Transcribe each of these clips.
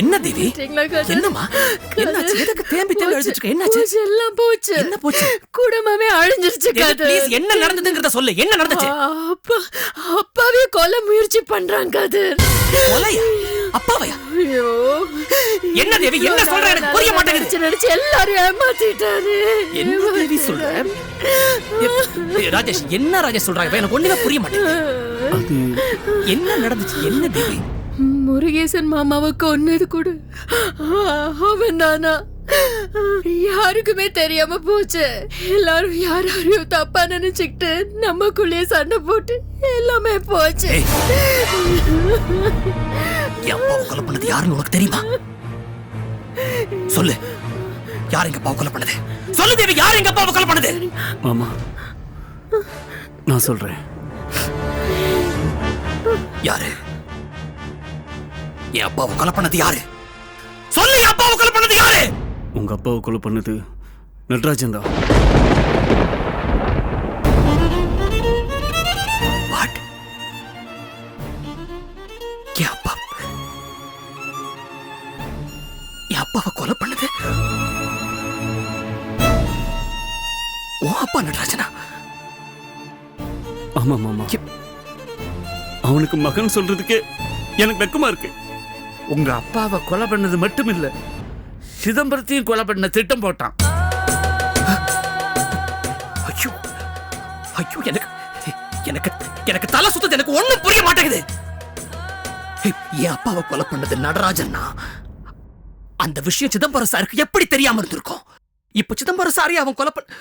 என்ன தேவி? என்னம்மா? என்னாச்சு? எதுக்கு தேம்பி தேம்பி அழுதுட்டு இருக்க? என்னாச்சு? எல்லாம் போச்சு. என்ன போச்சு? குடும்பமே அழிஞ்சிருச்சு கதிர். please, என்ன நடந்ததுங்கிறத சொல்லு. என்ன நடந்துச்சு? அப்பா அப்பாவே கொல்ல முயற்சி பண்றாங்க கதிர் கொலையா? அப்பாவையா? ஐயோ. என்ன தேவி, என்ன சொல்ற? எனக்கு புரிய மாட்டேங்குது. நடிச்சு எல்லாரும் ஏமாத்திட்டாரு. என்ன தேவி சொல்ற? ராஜேஷ் என்ன ராஜேஷ் சொல்றாங்க? எனக்கு ஒண்ணுமே புரிய மாட்டேங்குது. என்ன நடந்துச்சு? என்ன தேவி? முருகேசன் மாமாவை கொன்னது கூட. அவன் தானா யாருக்குமே தெரியாம போச்சு. எல்லாரும் யார் யாரையும் தப்பா நினைச்சுக்கிட்டு நமக்குள்ளேயே சண்டை போட்டு எல்லாமே போச்சு. கொலை பண்ணது யாருன்னு உனக்கு தெரியுமா? சொல்லு. யார் எங்க அப்பாவை கொலை பண்ணது? சொல்லு தேவி யார் எங்க அப்பாவை கொலை பண்ணது? மாமா நான் சொல்றேன். யாரு? என் அப்பாவை கொலை பண்ணது யாரு? சொல்லு என் அப்பாவை கொலை பண்ணது யாரு? உங்க அப்பாவை கொலை பண்ணது நடராஜன் தான் என் அப்பாவை கொலை பண்ணது? உன் அப்பா நடராஜனா? ஆமா மாமா. அவனுக்கு மகன் சொல்றதுக்கே எனக்கு வெக்கமா இருக்கு. உங்க அப்பாவை கொலை பண்ணது மட்டும் இல்ல சிதம்பரத்தையும் கொலை பண்ண திட்டம் போட்டான். ஐயோ ஐயோ எனக்கு எனக்கு எனக்கு தலை சுத்தது எனக்கு ஒண்ணும் புரிய மாட்டேங்குது. என் அப்பாவை கொலை பண்ணது நடராஜன்னா? அந்த விஷயம் சிதம்பரம் சாருக்கு எப்படி தெரியாம இருந்திருக்கும்? இப்ப சிதம்பரம் சாரி அவன் கொலை பண்ண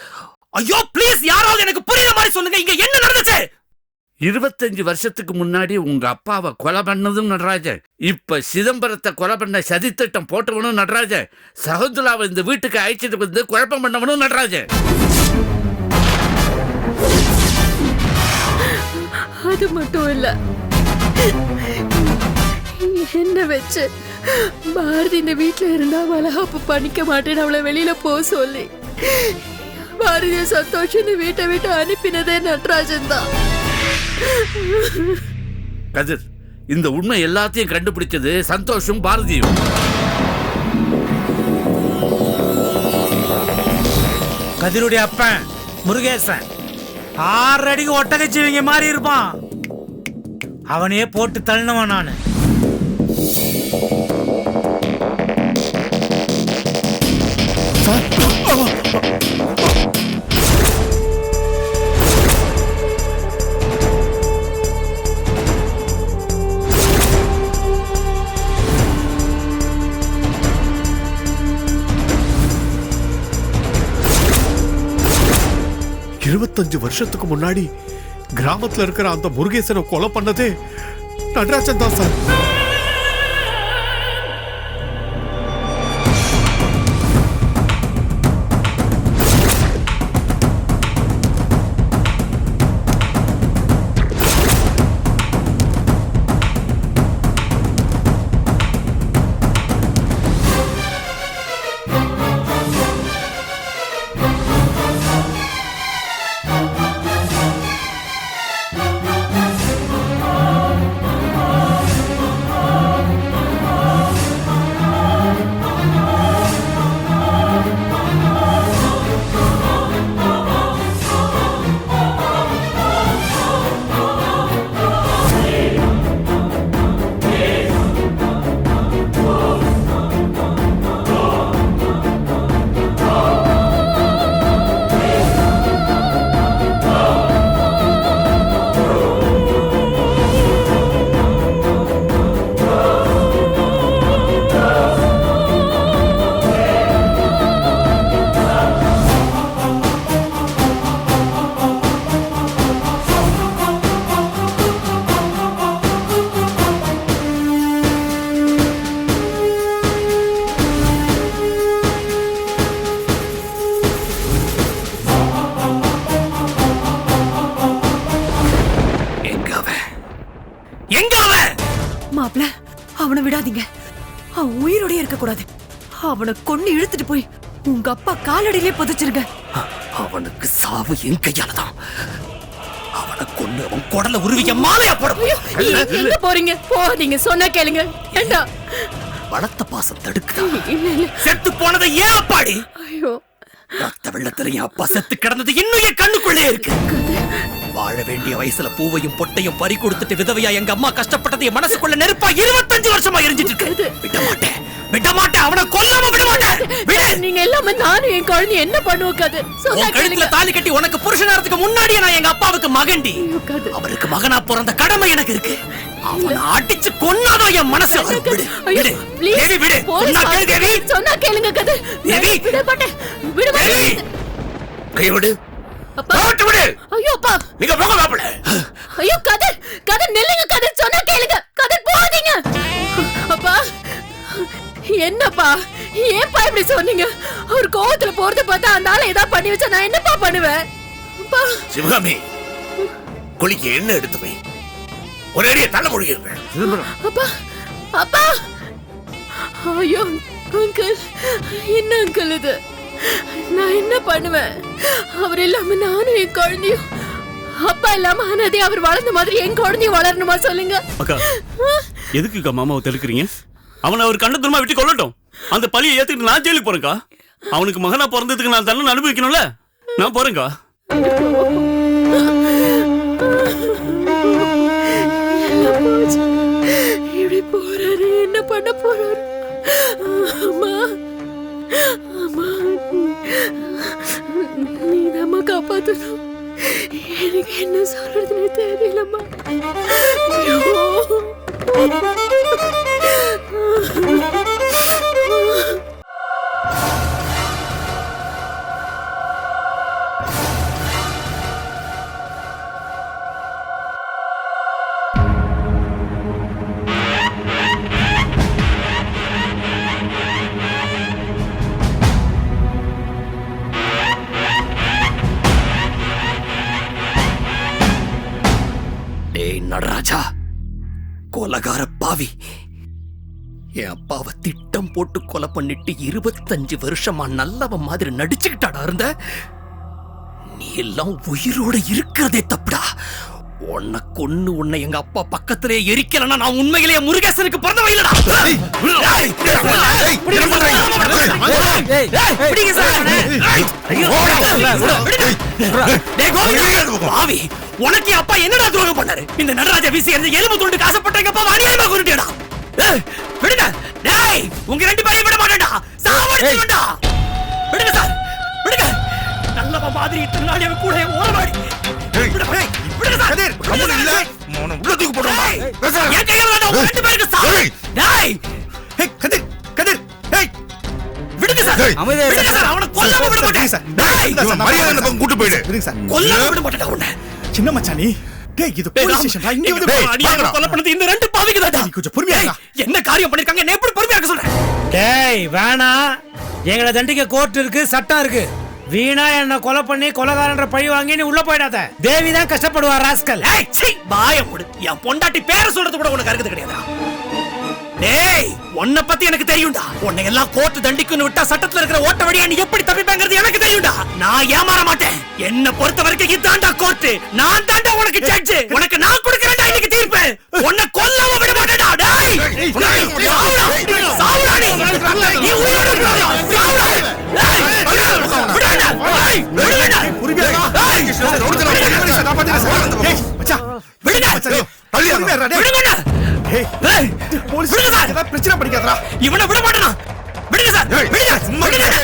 ஐயோ ப்ளீஸ் யாராவது எனக்கு புரியுற மாதிரி சொல்லுங்க. இங்க என்ன நடந்துச்சு? இருபத்தஞ்சு வருஷத்துக்கு முன்னாடி உங்க அப்பாவை கொலை பண்ணதும் நடராஜன். இப்ப சிதம்பரத்தை கொலை பண்ண சதித்திட்டம் போட்டவனும் நடராஜன். சகுந்தலாவை இந்த வீட்டுக்கு அழைச்சிட்டு வந்து குழப்பம் பண்ணவனும் நடராஜன். அது மட்டும் இல்ல. என்ன வச்சு பாரதி இந்த வீட்டுல இருந்தா வளகாப்பு பண்ணிக்க மாட்டேன்னு அவளை வெளியில போக சொல்லி பாரதிய சந்தோஷம் இந்த வீட்டை விட்டு அனுப்பினதே நடராஜன் தான். கதிர் இந்த உண்மை எல்லாத்தையும் கண்டுபிடிச்சது சந்தோஷம் பாரதியும். கதிருடைய அப்பன் முருகேசன். ஆறு அடிக்கு ஒட்டகச்சிவிங்க மாதிரி இருப்பான். அவனையே போட்டு தள்ளினவன் நான். இருபத்தஞ்சு வருஷத்துக்கு முன்னாடி கிராமத்துல இருக்கிற அந்த முருகேசனை கொலை பண்ணதே நடராஜன் தான் சார். அவனை கொன்னு இழுத்துட்டு போய் உங்க அப்பா காலடியிலே புதைச்சிருங்க. அவனுக்கு சாவு என் கையால தான் அவனை கொண்டு அவன் குடல உருவிக்க மாலையா போட. எங்க- போறீங்க? போகாதீங்க சொன்னா கேளுங்க. ஏண்டா? வளர்த்த பாசம் தடுக்குதா? இல்ல இல்ல செத்து போனதை ஏன் அப்பாடி? ஐயோ. ரத்த வெள்ளத்துல என் அப்பா செத்து கிடந்தது இன்னும் என் கண்ணுக்குள்ளே இருக்கு. வாழ வேண்டிய வயசுல பூவையும் பொட்டையும் பறி கொடுத்துட்டு விதவையா எங்க அம்மா கஷ்டப்பட்டது என் மனசுக்குள்ள நெருப்பா இருபத்தஞ்சு வருஷமா எரிஞ்சிட்டு இருக்கு. விட மாட்டேன் விட மாட்டேன் அவனை கொல்லாம விட மாட்டேன் விடு. நீங்க எல்லாமே நானும் என் குழந்தை என்ன பண்ணுவோம் கது? சொன்னா உன் கழுத்துல கேளுங்க தாலி கட்டி உனக்கு புருஷனாரத்துக்கு முன்னாடியே நான் எங்க அப்பாவுக்கு மகன்டி. ஐயோ, கது. அவருக்கு மகனா பிறந்த கடமை எனக்கு இருக்கு. அவனை அடிச்சு கொன்னாதான் என் மனசு. விடு விடு. ப்ளீஸ் தேவி விடு. சொன்னா கேளு தேவி. சொன்னா கேளுங்க கது. தேவி. விட மாட்டேன். விட தேவி மாட்டேன். கை விடு அப்பா. போட்டு விடு. ஐயோ அப்பா. நீங்க ஐயோ கதிர் கதிர் நில்லுங்க கதிர் சொன்னா கேளுங்க. கதிர் என்னப்பா? ஏன்பா இப்படி சொன்னீங்க? அவர் கோவத்துல போறத பார்த்தா அந்த ஆளை ஏதாவது பண்ணி வச்சா நான் என்னப்பா பண்ணுவேன்? அப்பா. சிவகாமி குளிக்க என்ன எடுத்து வை ஒரு அடிய தள்ள முடியுங்க அப்பா அப்பா. ஐயோ அங்கிள். என்ன அங்கிள் இது? நான் என்ன பண்ணுவேன்? அவர் இல்லாம நானும் என் குழந்தையும் அப்பா இல்லாம அனாதே அவர் வளர்ந்த மாதிரி என் குழந்தையும் வளரணுமா சொல்லுங்க? அக்கா எதுக்குக்கா மாமாவை தெலுக்குறீங்க? அவனை அவர் கண்ண தூரமா விட்டு கொள்ளட்டும். அந்த பழியை ஏத்துக்கிட்டு நான் ஜெயிலுக்கு போறேன்க்கா. அவனுக்கு மகனா பிறந்ததுக்கு நான் தண்டனை அனுபவிக்கணும்ல? நான் போறேன்க்கா. இப்படி போறாரு என்ன பண்ண போறாரு? அம்மா அம்மா காப்பாத்தணும். எனக்கு என்ன சொல்றதுன்னு தெரியலம்மா. ஐயோ. டேய் நடராஜா கொலகார பாவி என் அப்பாவை திட்டம் போட்டு கொலை பண்ணிட்டு இருபத்தஞ்சு வருஷமா நல்லவன் மாதிரி நடிச்சுக்கிட்டாடா இருந்த நீ எல்லாம் உயிரோட இருக்கிறதே தப்புடா உன்னை கொன்னு உன்னை எங்க அப்பா பக்கத்திலே எரிக்கலன்னா நான் உண்மையிலேயே முருகேசனுக்கு பிறந்த வயலடா உனக்கு அப்பா என்னடா துரோகம் பண்ணாரு இந்த நடராஜ வீசி எலும்பு துண்டுக்கு ஆசைப்பட்ட எங்க அப்பா கொண்டுட்டேடா ஏய், விடுங்க டேய் உங்க ரெண்டு பேரையும் விட மாட்டேன்டா சாவடிச்சுடா விடுங்க சார் விடுங்க நல்லவ மாதிரி இத்தனை நாள் என் கூட ஓரமாடி விடுங்க விடுங்க சார் விடுங்க சார். உள்ள தூக்கி போடுறோம் டேய், என் கையில வேண்டாம், உங்க ரெண்டு பேருக்கு சாவு. ஏய். டேய், கதிர் கதிர் ஏய் விடுங்க சார் டேய். விடுங்க சார் அவனை கொல்லாம விட மாட்டேன் டேய், கூட்டு போயிடு விடுங்க சார் கொல்லாம விட மாட்டேன்டா உன்னை சின்ன மச்சானி டேய் இது போலீஸ் இங்க வந்து கொலை பண்ணது இந்த ரெண்டு பாவிக்கு. நீ கொஞ்சம் பொறுமையா. என்ன காரியம் பண்ணிருக்காங்க? என்ன எப்படி பொறுமையா இருக்க டேய் வேணாம் எங்களை தண்டிக்க கோர்ட் இருக்கு சட்டம் இருக்கு. வீணா என்ன கொலை பண்ணி கொலைகாரன்ற பழி வாங்கி நீ உள்ள போயிடாத. தேவி தான் கஷ்டப்படுவா ராஸ்கல். பாய முடு. என் பொண்டாட்டி பேரை சொல்றது கூட உனக்கு அருகது கிடையாதா டேய் உன்னை பத்தி எனக்கு தெரியும்டா. உன்னை எல்லாம் கோர்ட் தண்டிக்குன்னு விட்டா சட்டத்துல இருக்கிற ஓட்ட வழியா நீ எப்படி தப்பிப்பேங்கிறது எனக்கு தெரியும்டா. நான் ஏமாற மாட்டேன். என்ன பொறுத்த வரைக்கும் இதாண்டா கோர்ட் நான் தாண்டா உனக்கு ஜட்ஜ் உனக்கு நான் கொடுக்கறேன்டா இன்னைக்கு தீர்ப்பு. உன்னை கொல்லாம விட மாட்டேன்டா. டேய் சாவுடா. சாவுடா. நீ. உயிரோட இருக்கணும்டா. சாவுடா. டேய் விடுடா. டேய் விடுடா. டேய் ஏய் மச்சான். விடுங்க பிரச்சனை பண்ணிக்காதடா. இவனை விட மாட்டேனா? விடுங்க சார்.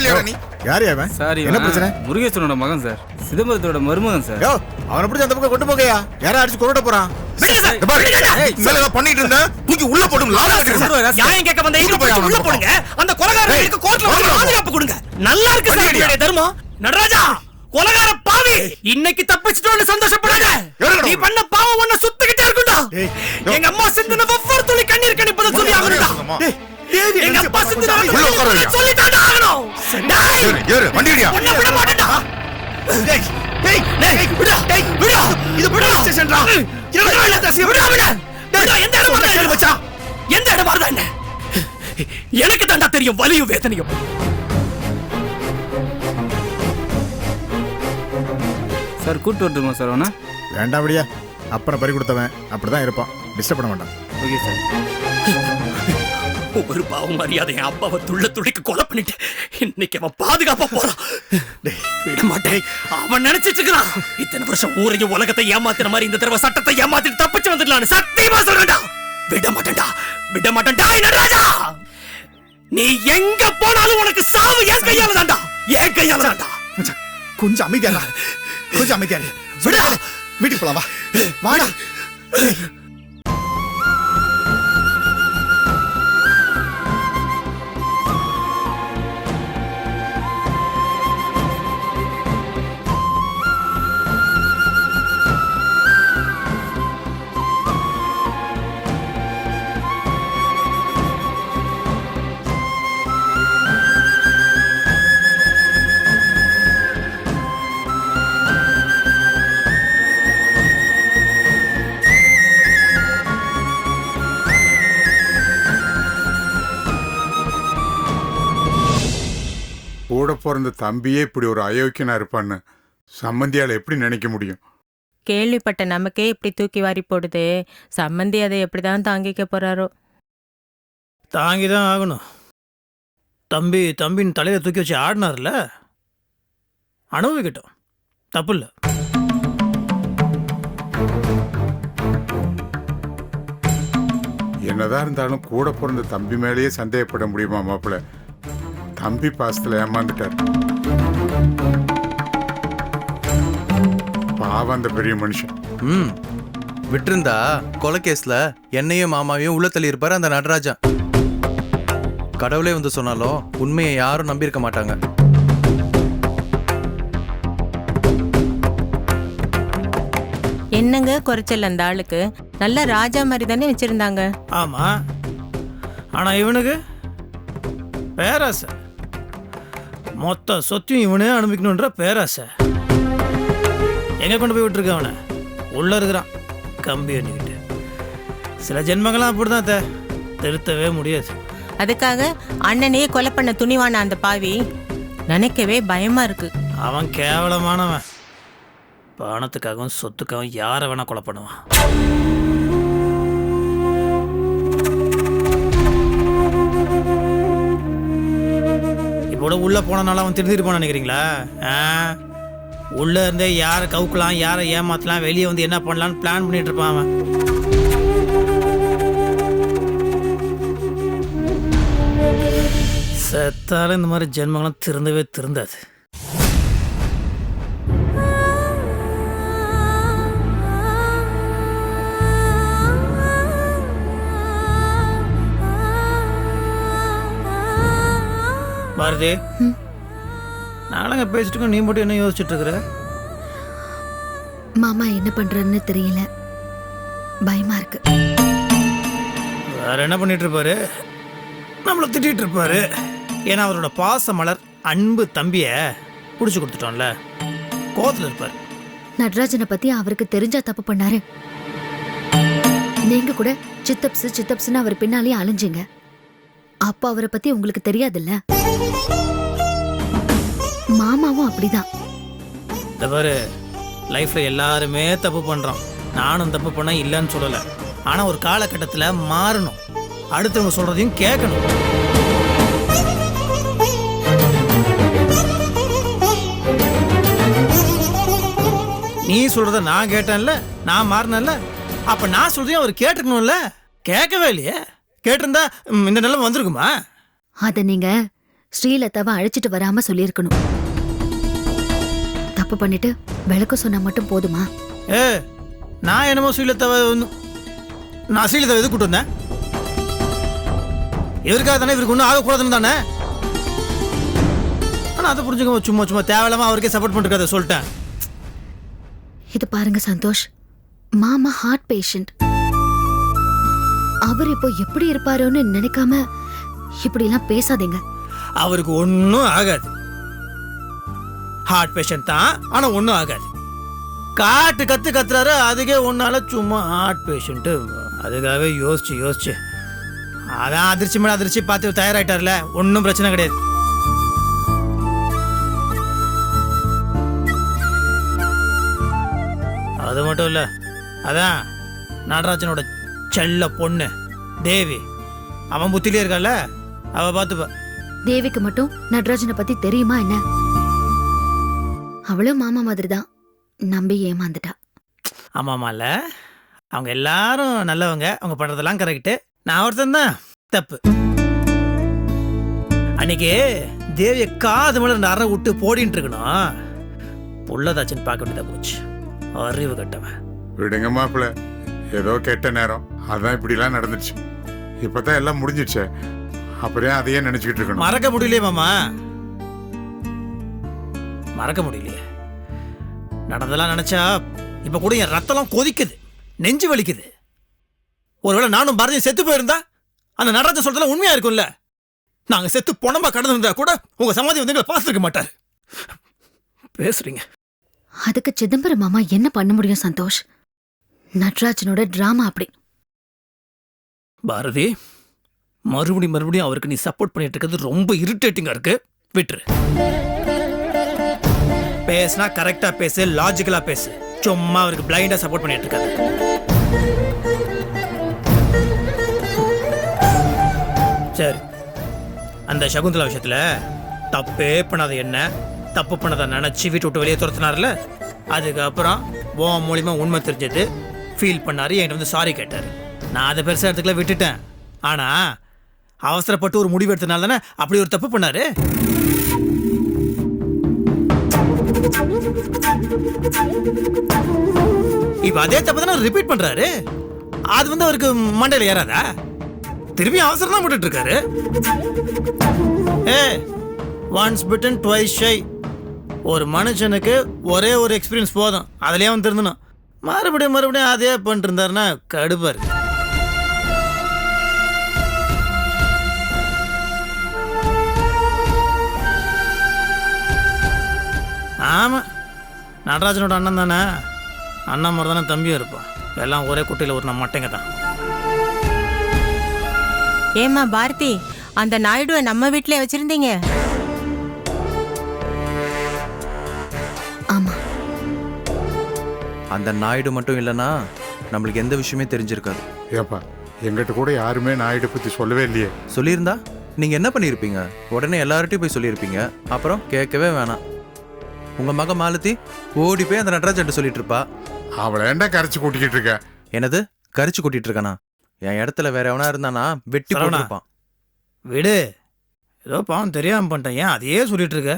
விடுங்க. யார் அவன் சார் என்ன பிரச்சனை? முருகேசனோட மகன் சார். சிதம்பரத்தோட மருமகன் சார். யோ அவனை பிடிச்சி அந்த பக்கம் கொண்டு போகையா? யாரும் அடிச்சு கொண்டு போறான்? விடுங்க சார். விடுங்கண்ணா. பண்ணிட்டு இருந்தேன் தூக்கி உள்ள போடும் நியாயம் கேட்க வந்த உள்ள போடுங்க. அந்த கொலகாரனுக்கு கோர்ட்ல கொடுங்க. நல்லா இருக்கு சார் தர்மம். நடராஜா! கொலகார பாவி! இன்னைக்கு தப்பிச்சிட்டோன்னு சந்தோஷப்படாத. நீ பண்ண பாவம் ஒண்ணு சுத்திக்கிட்டே இருக்கும்டா. எங்க அம்மா சிந்தின ஒவ்வொரு துளி கண்ணீர் கணிப்பதை சொல்லி ஆகணும்டா. டேய் எங்க அப்பா சிந்தின. சொல்லி தாண்டா ஆகணும். டேய், வண்டிடியா உன்னை விட மாட்டேன்டா. டேய் டேய் டேய் விடா. டேய் விடா. இது விடா. ஸ்டேஷன்டா. விடா விடா விடா. விடா எந்த இடம் சொன்னா கேளு மச்சான். எந்த இடம் மாறுதா என்ன? எனக்கு தாண்டா தெரியும் வலியும் வேதனையும். சார் கூட்டு வரட்டுமா சார் அவனை? வேண்டாம் விடியா. அப்புறம் பறி கொடுத்தவன். அப்படிதான் இருப்பான். டிஸ்டர்ப் பண்ண மாட்டான். ஓகே சார் ஒரு பாவம் மரியாதை என் அப்பாவை துள்ள துடிக்க கொலை பண்ணிட்டு இன்னைக்கு அவன் பாதுகாப்பா போறான். டேய், விட மாட்டேன். அவன் நினைச்சிட்டு இருக்கிறான். இத்தனை வருஷம் ஊரையும் உலகத்தை ஏமாத்துற மாதிரி இந்த தடவை சட்டத்தை ஏமாத்திட்டு தப்பிச்சு வந்துடலான்னு சத்தியமா சொல்றேன்டா. விட மாட்டேன்டா. விட மாட்டேன்டா. என்ன ராஜா நீ எங்க போனாலும் உனக்கு சாவு என் கையால தான்டா என் கையால தான்டா மச்சான், கொஞ்சம் அமைதியா இரு. கொஞ்சம் அமைதியா இரு. விடா. வீட்டுக்கு போலாம் வா வாடா பிறந்த தம்பியே இப்படி ஒரு அயோக்கியனா இருப்பான்னு சம்மந்தியால எப்படி நினைக்க முடியும்? கேள்விப்பட்ட நமக்கே இப்படி தூக்கி வாரி போடுது. சம்மந்தி அதை எப்படிதான் தாங்கிக்க போறாரோ? தாங்கி தான் ஆகணும். தம்பி தம்பின்னு தலையில தூக்கி வச்சு ஆடினார்ல? அனுபவிக்கட்டும். தப்பு இல்லை என்னதான் இருந்தாலும் கூட பிறந்த தம்பி மேலேயே சந்தேகப்பட முடியுமா மாப்பிள்ள? தம்பி பாசத்துல ஏமாந்துட்டார். பாவம் அந்த பெரிய மனுஷன். ம். விட்டிருந்தா கொலை கேஸ்ல என்னையும் மாமாவையும் உள்ள தள்ளியிருப்பாரு அந்த நடராஜன். கடவுளே வந்து சொன்னாலும் உண்மையை யாரும் நம்பியிருக்க மாட்டாங்க. என்னங்க குறைச்சல் அந்த ஆளுக்கு? நல்ல ராஜா மாதிரி தானே வச்சிருந்தாங்க. ஆமா. ஆனா இவனுக்கு? பேராசை. மொத்த சொத்தையும் இவனே அனுபவிக்கணுன்ற பேராசை. எங்க கொண்டு போய் விட்டுருக்க அவனை? உள்ள இருக்கிறான். கம்பி எண்ணிக்கிட்டு சில ஜென்மங்கள்லாம் அப்படிதான் தே திருத்தவே முடியாது. அதுக்காக அண்ணனையே கொலை பண்ண துணிவான அந்த பாவி நினைக்கவே பயமா இருக்கு. அவன் கேவலமானவன். பணத்துக்காகவும் சொத்துக்காகவும் யாரை வேணா கொலை பண்ணுவான்? கூட உள்ளே போனனால அவன் திருந்திருப்பான்னு நினைக்கிறீங்களா? ஆ? இருந்தே யாரை கவுக்கலாம் யாரை ஏமாற்றலாம் வெளியே வந்து என்ன பண்ணலான்னு பிளான் பண்ணிட்டு இருப்பான் அவன். செத்தாலும் இந்த மாதிரி ஜென்மங்களாம் திருந்தவே திருந்தாது. பாரதி நாளங்க பேசிட்டு நீ மட்டும் என்ன யோசிச்சுட்டு இருக்கிற மாமா என்ன பண்றாருன்னு தெரியல. பயமா இருக்கு. வேற என்ன பண்ணிட்டு இருப்பாரு நம்மள திட்டிட்டு இருப்பாரு ஏன்னா அவரோட பாச மலர் அன்பு தம்பிய புடிச்சு கொடுத்துட்டோம்ல. கோவத்துல இருப்பாரு. நடராஜனை பத்தி அவருக்கு தெரிஞ்சா தப்பு பண்ணாரு. நீங்க கூட சித்தப்ஸ் சித்தப்ஸ்னு அவர் பின்னாலேயே அலைஞ்சீங்க. அப்ப அவரை பத்தி உங்களுக்கு தெரியாதுல்ல? மாமாவும் அப்படிதான். இந்த பாரு லைஃப்ல எல்லாருமே தப்பு பண்றோம். நானும் தப்பு பண்ண இல்லைன்னு சொல்லல. ஆனா ஒரு காலகட்டத்துல மாறணும். அடுத்தவங்க சொல்றதையும் கேட்கணும். நீ சொல்றத நான் கேட்டேன்ல நான் மாறினேன்ல. அப்ப நான் சொல்றதையும் அவர் கேட்டிருக்கணும்ல கேட்கவே இல்லையே. கேட்டிருந்தா இந்த நிலைமை வந்திருக்குமா? அத நீங்க ஸ்ரீலதாவை அழைச்சிட்டு வராம சொல்லியிருக்கணும். தப்பு பண்ணிட்டு விளக்க சொன்னா மட்டும் போதுமா? ஏ நான் என்னமோ ஸ்ரீலத்தாவை ஒன்று நான் ஸ்ரீலதாவை எது கூட்டு வந்தேன்? இவருக்காக தானே இவருக்கு ஒன்றும் ஆகக்கூடாதுன்னு தானே? ஆனால் அதை புரிஞ்சுக்க சும்மா சும்மா தேவையில்லாம அவருக்கே சப்போர்ட் பண்ணிருக்காத சொல்லிட்டேன். இது பாருங்க சந்தோஷ். மாமா ஹார்ட் பேஷண்ட் அவர் இப்போ எப்படி இருப்பாரோன்னு நினைக்காம இப்படி எல்லாம் பேசாதீங்க. அவருக்கு ஒன்றும் ஆகாது. ஹார்ட் பேஷண்ட் தான் ஆனால் ஒன்றும் ஆகாது. காட்டு கற்று கத்துறாரு அதுக்கே ஒன்றால் சும்மா ஹார்ட் பேஷண்ட்டு அதுக்காகவே யோசிச்சு யோசிச்சு. அதான் அதிர்ச்சி மேலே அதிர்ச்சி பார்த்து தயாராகிட்டார்ல ஒன்றும் பிரச்சனை கிடையாது. அது மட்டும் இல்லை அதான் நடராஜனோட செல்ல பொண்ணு தேவி. அவன் புத்திலே இருக்கான்ல அவ பார்த்துப்பா. தேவிக்கு மட்டும் நடராஜனை பத்தி தெரியுமா என்ன? அவளும் மாமா மாதிரி தான் நம்பி ஏமாந்துட்டா. ஆமாமால அவங்க எல்லாரும் நல்லவங்க. அவங்க பண்றதெல்லாம் கரெக்டு நான் ஒருத்தன் தான். தப்பு. அன்னைக்கு தேவிய காது மேல அறை விட்டு போடின்னு இருக்கணும். புள்ளதாச்சுன்னு பார்க்க வேண்டியதா போச்சு. அறிவு கட்டவன். விடுங்க மாப்பிள்ள ஏதோ கெட்ட நேரம். அதான் இப்படிலாம் நடந்துச்சு. இப்பதான் எல்லாம் முடிஞ்சிடுச்சே. அப்புறம் அதையே நினைச்சுக்கிட்டு இருக்கணும். மறக்க முடியலையே மாமா. மறக்க முடியலையே. நடந்ததெல்லாம் நினைச்சா இப்ப கூட என் ரத்தம்லாம் கொதிக்குது. நெஞ்சு வலிக்குது. ஒருவேளை நானும் பாரதியும் செத்து போயிருந்தா அந்த நடராஜன் சொல்றதுல உண்மையா இருக்கும்ல? நாங்க செத்து பொணமா கடந்திருந்தா கூட உங்க சமாதி வந்து எங்களை பார்த்துருக்க மாட்டார். பேசுறீங்க. அதுக்கு சிதம்பரம் மாமா என்ன பண்ண முடியும் சந்தோஷ்? நடராஜனோட டிராமா அப்படி. பாரதி மறுபடியும் மறுபடியும் அவருக்கு நீ சப்போர்ட் பண்ணிட்டு இருக்கிறது ரொம்ப இரிட்டேட்டிங்காக இருக்கு. விட்டுரு. பேசுனா கரெக்டாக பேசு லாஜிக்கலாக பேசு. சும்மா அவருக்கு பிளைண்டாக சப்போர்ட் பண்ணிட்டு இருக்காது. சரி. அந்த சகுந்தலா விஷயத்தில் தப்பே பண்ணாத என்ன? தப்பு பண்ணதை நினச்சி வீட்டு விட்டு வெளியே துரத்துனார்ல? அதுக்கப்புறம் ஓ மூலிமா உண்மை தெரிஞ்சது ஃபீல் பண்ணாரு என்கிட்ட வந்து சாரி கேட்டார். நான் அதை பெருசாக இடத்துக்குள்ள விட்டுட்டேன். ஆனால் அவசரப்பட்டு ஒரு முடிவு எடுத்தனால தானே அப்படி ஒரு தப்பு பண்ணாரு? இப்ப அதே தப்பு தானே ரிப்பீட் பண்றாரு? அது வந்து அவருக்கு மண்டையில ஏறாதா? திரும்பி அவசரம் தான் போட்டுட்டு இருக்காரு ஏ ஒன்ஸ் பிட்டன் ட்வைஸ் ஷை ஒரு மனுஷனுக்கு ஒரே ஒரு எக்ஸ்பீரியன்ஸ் போதும். அதுலேயே அவன் திருந்தணும். மறுபடியும் மறுபடியும் அதே பண்ணிட்டு இருந்தாருன்னா கடுப்பாரு. இருக்கு ஆமா. நடராஜனோட அண்ணன் தானே? அண்ணன் மாதிரி தானே தம்பியும் இருப்பான் எல்லாம் ஒரே குட்டையில் ஒரு நம்ம மட்டைங்க தான். ஏம்மா பாரதி அந்த நாயுடுவை நம்ம வீட்டிலே வச்சிருந்தீங்க? ஆமா. அந்த நாயுடு மட்டும் இல்லைன்னா நம்மளுக்கு எந்த விஷயமே தெரிஞ்சிருக்காது. ஏப்பா எங்கிட்ட கூட யாருமே நாயுடு பத்தி சொல்லவே இல்லையே. சொல்லியிருந்தா நீங்க என்ன பண்ணியிருப்பீங்க? உடனே எல்லார்ட்டையும் போய் சொல்லியிருப்பீங்க. அப்புறம் கேட்கவே வேணாம். உங்க மக மாலதி ஓடி போய் அந்த நடராஜன் சொல்லிட்டு இருப்பா அவளை ஏன்டா கரைச்சு கூட்டிக்கிட்டு இருக்க? என்னது? கரிச்சு கூட்டிட்டு இருக்கானா? என் இடத்துல வேற எவனா இருந்தானா வெட்டி சரவணா. போட்டிருப்பான். விடு. ஏதோ பாவம் தெரியாம பண்ணிட்டேன். ஏன் அதையே சொல்லிட்டு இருக்க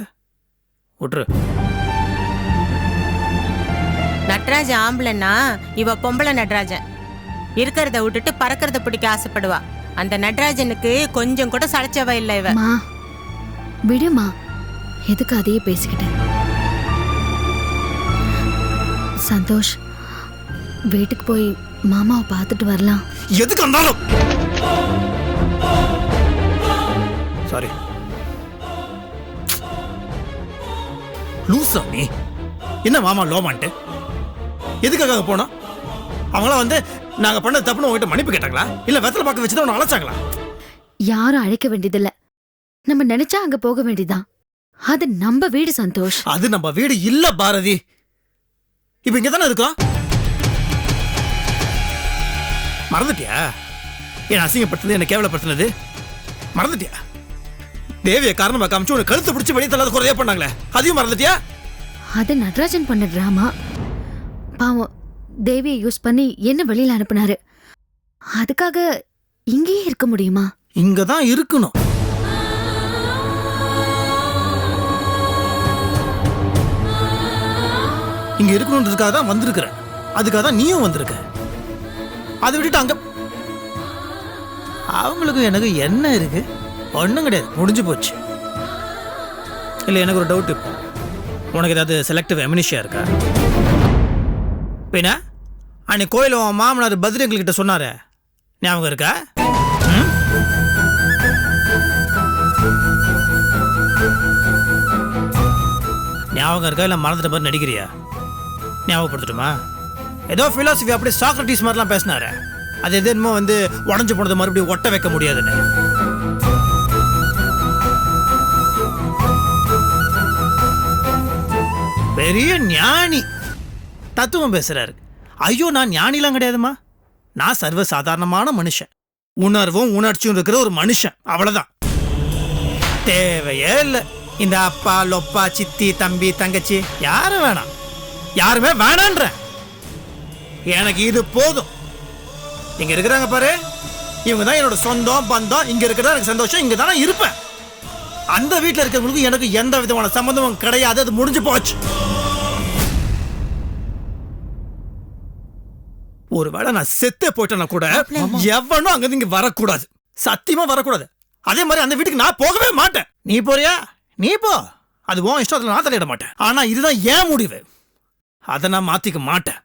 விட்டுரு. நட்ராஜன் ஆம்பளைன்னா இவ பொம்பளை நட்ராஜன். இருக்கிறத விட்டுட்டு பறக்கிறத பிடிக்க ஆசைப்படுவா. அந்த நட்ராஜனுக்கு கொஞ்சம் கூட சளைச்சவ இல்லை இவ. மா விடுமா. எதுக்கு அதையே பேசிக்கிட்டேன் சந்தோஷ் வீட்டுக்கு போய் மாமாவை பார்த்துட்டு வரலாம். எதுக்கு வந்தாலும்? சாரி லூசா நீ. என்ன மாமா லோமான்ட்டு எதுக்காக போனோம் அவங்களாம் வந்து நாங்க பண்ண தப்புன்னு உங்ககிட்ட மன்னிப்பு கேட்டாங்களா? இல்ல வெத்தலை பார்க்க வச்சு தான் அழைச்சாங்களா யாரும் அழைக்க வேண்டியதில்ல. நம்ம நினைச்சா அங்க போக வேண்டியதுதான். அது நம்ம வீடு சந்தோஷ். அது நம்ம வீடு இல்ல பாரதி. இப்ப இங்க தானே இருக்கோம் மறந்துட்டியா? என் அசிங்கப்படுத்தினது என்ன கேவலப்படுத்தினது? மறந்துட்டியா? தேவிய காரணமா காமிச்சு உனக்கு கழுத்து பிடிச்சி வெளியே தள்ளாத குறையா பண்ணாங்களே. அதையும் மறந்துட்டியா? அது நடராஜன் பண்ண டிராமா பாவம் தேவியை யூஸ் பண்ணி என்ன வெளியில அனுப்புனாரு? அதுக்காக இங்கேயே இருக்க முடியுமா? இங்க தான் இருக்கணும். இங்கே இருக்கணுன்றதுக்காக தான் வந்திருக்கிறேன் அதுக்காக தான் நீயும் வந்திருக்க. அதை விட்டுட்டு அங்க அவங்களுக்கும் எனக்கு என்ன இருக்கு? ஒன்றும் கிடையாது. முடிஞ்சு போச்சு. இல்லை எனக்கு ஒரு டவுட் இப்போ. உனக்கு ஏதாவது செலக்டிவ் எமினிஷியா இருக்கா? பின்ன? அன்னைக்கு கோயில் உன் மாமனார் பத்ரி எங்கள்கிட்ட சொன்னாரே. ஞாபகம் இருக்கா? ஞாபகம் இருக்கா? இல்லை மறந்துட்ட மாதிரி நடிக்கிறியா? ஞாபகப்படுத்தட்டுமா? ஏதோ ஃபிலாசபி அப்படி சாக்ரட்டிஸ் மாதிரிலாம் பேசினாரு. அது எது என்னமோ வந்து உடஞ்சு போனது மறுபடியும் ஒட்ட வைக்க முடியாதுன்னு. பெரிய ஞானி. தத்துவம் பேசுறாரு. ஐயோ நான் ஞானிலாம் கிடையாதுமா. நான் சர்வ சாதாரணமான மனுஷன். உணர்வும் உணர்ச்சியும் இருக்கிற ஒரு மனுஷன். அவ்வளவுதான். தேவையே இல்லை. இந்த அப்பா லொப்பா சித்தி தம்பி தங்கச்சி யாரும் வேணாம். யாருமே வேணான்ற. எனக்கு இது போதும். இங்க இருக்கிறாங்க பாரு. இவங்க தான் என்னோட சொந்தம் பந்தம். இங்க இருக்கிறதா எனக்கு சந்தோஷம். இங்க தான் இருப்பேன். அந்த வீட்டில் இருக்கிறவங்களுக்கு எனக்கு எந்த விதமான சம்பந்தமும் கிடையாது. அது முடிஞ்சு போச்சு. ஒருவேளை நான் செத்தே போயிட்டேன்னா கூட எவனும் அங்க இங்க வரக்கூடாது. சத்தியமா வரக்கூடாது. அதே மாதிரி அந்த வீட்டுக்கு நான் போகவே மாட்டேன். நீ போறியா? நீ போ. அது உன் இஷ்டத்துல நான் தலையிட மாட்டேன். ஆனா இதுதான் ஏன் முடிவு. அதை நான் மாத்திக்க மாட்டேன்.